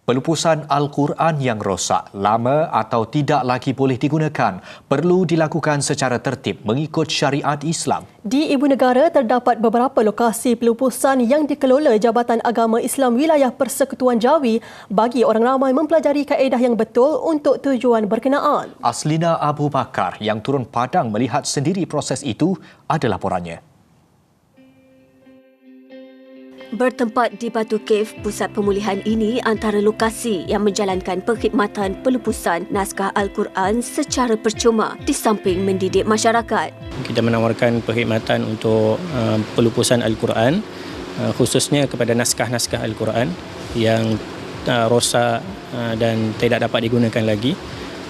Pelupusan Al-Quran yang rosak, lama atau tidak lagi boleh digunakan perlu dilakukan secara tertib mengikut syariat Islam. Di Ibu Negara terdapat beberapa lokasi pelupusan yang dikelola Jabatan Agama Islam Wilayah Persekutuan Jawi bagi orang ramai mempelajari kaedah yang betul untuk tujuan berkenaan. Aslina Abu Bakar yang turun padang melihat sendiri proses itu ada laporannya. Bertempat di Batu Cave, pusat pemulihan ini antara lokasi yang menjalankan perkhidmatan pelupusan naskah Al-Quran secara percuma di samping mendidik masyarakat. Kita menawarkan perkhidmatan untuk uh, pelupusan Al-Quran uh, khususnya kepada naskah-naskah Al-Quran yang uh, rosak uh, dan tidak dapat digunakan lagi.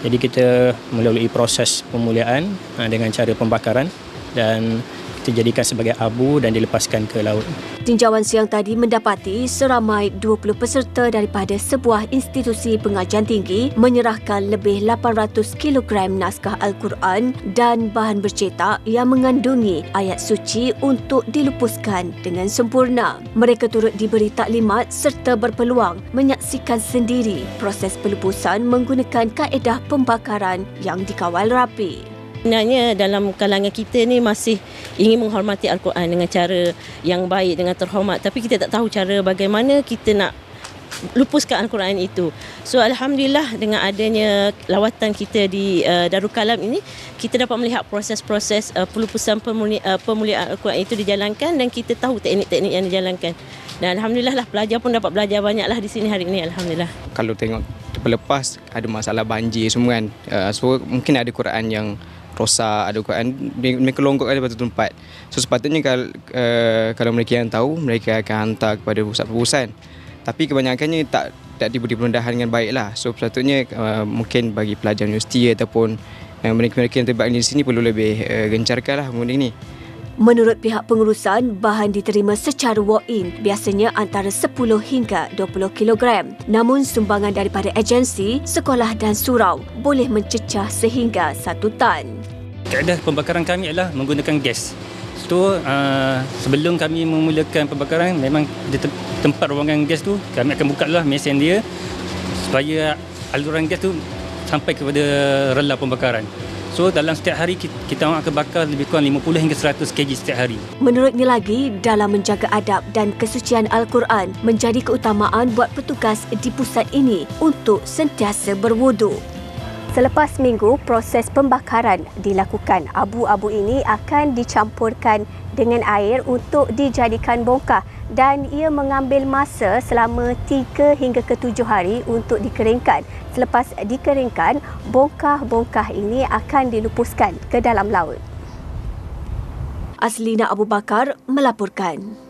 Jadi kita melalui proses pemuliaan uh, dengan cara pembakaran dan kita jadikan sebagai abu dan dilepaskan ke laut. Tinjauan siang tadi mendapati seramai 20 peserta daripada sebuah institusi pengajian tinggi menyerahkan lebih 800 kg naskah Al-Quran dan bahan bercetak yang mengandungi ayat suci untuk dilupuskan dengan sempurna. Mereka turut diberi taklimat serta berpeluang menyaksikan sendiri proses pelupusan menggunakan kaedah pembakaran yang dikawal rapi. Sebenarnya dalam kalangan kita ni masih ingin menghormati Al-Quran dengan cara yang baik, dengan terhormat. Tapi kita tak tahu cara bagaimana kita nak lupuskan Al-Quran itu. So Alhamdulillah dengan adanya lawatan kita di uh, Darul Kalam ini, kita dapat melihat proses-proses uh, pelupusan pemuli- uh, pemuliaan Al-Quran itu dijalankan dan kita tahu teknik-teknik yang dijalankan. Dan Alhamdulillah lah pelajar pun dapat belajar banyak lah di sini hari ini Alhamdulillah. Kalau tengok lepas ada masalah banjir semua kan. Uh, so mungkin ada Quran yang rosak ada Quran mereka longgok ada batu tempat. So sepatutnya kalau uh, kalau mereka yang tahu mereka akan hantar kepada pusat perusahaan tapi kebanyakannya tak tak diberi pendedahan dengan baik lah. So sepatutnya uh, mungkin bagi pelajar universiti ataupun uh, mereka-mereka yang terlibat di sini perlu lebih uh, gencarkan lah benda ini Menurut pihak pengurusan, bahan diterima secara walk-in biasanya antara 10 hingga 20 kg. Namun sumbangan daripada agensi, sekolah dan surau boleh mencecah sehingga 1 tan. Kaedah pembakaran kami adalah menggunakan gas. So, uh, sebelum kami memulakan pembakaran, memang di tempat ruangan gas tu, kami akan buka lah mesin dia supaya aluran gas tu sampai kepada rela pembakaran. So dalam setiap hari kita akan bakar lebih kurang 50 hingga 100 kg setiap hari. Menurutnya lagi, dalam menjaga adab dan kesucian Al-Quran menjadi keutamaan buat petugas di pusat ini untuk sentiasa berwudu. Selepas minggu, proses pembakaran dilakukan. Abu-abu ini akan dicampurkan dengan air untuk dijadikan bongkah dan ia mengambil masa selama 3 hingga ke 7 hari untuk dikeringkan. Selepas dikeringkan, bongkah-bongkah ini akan dilupuskan ke dalam laut. Aslina Abu Bakar melaporkan.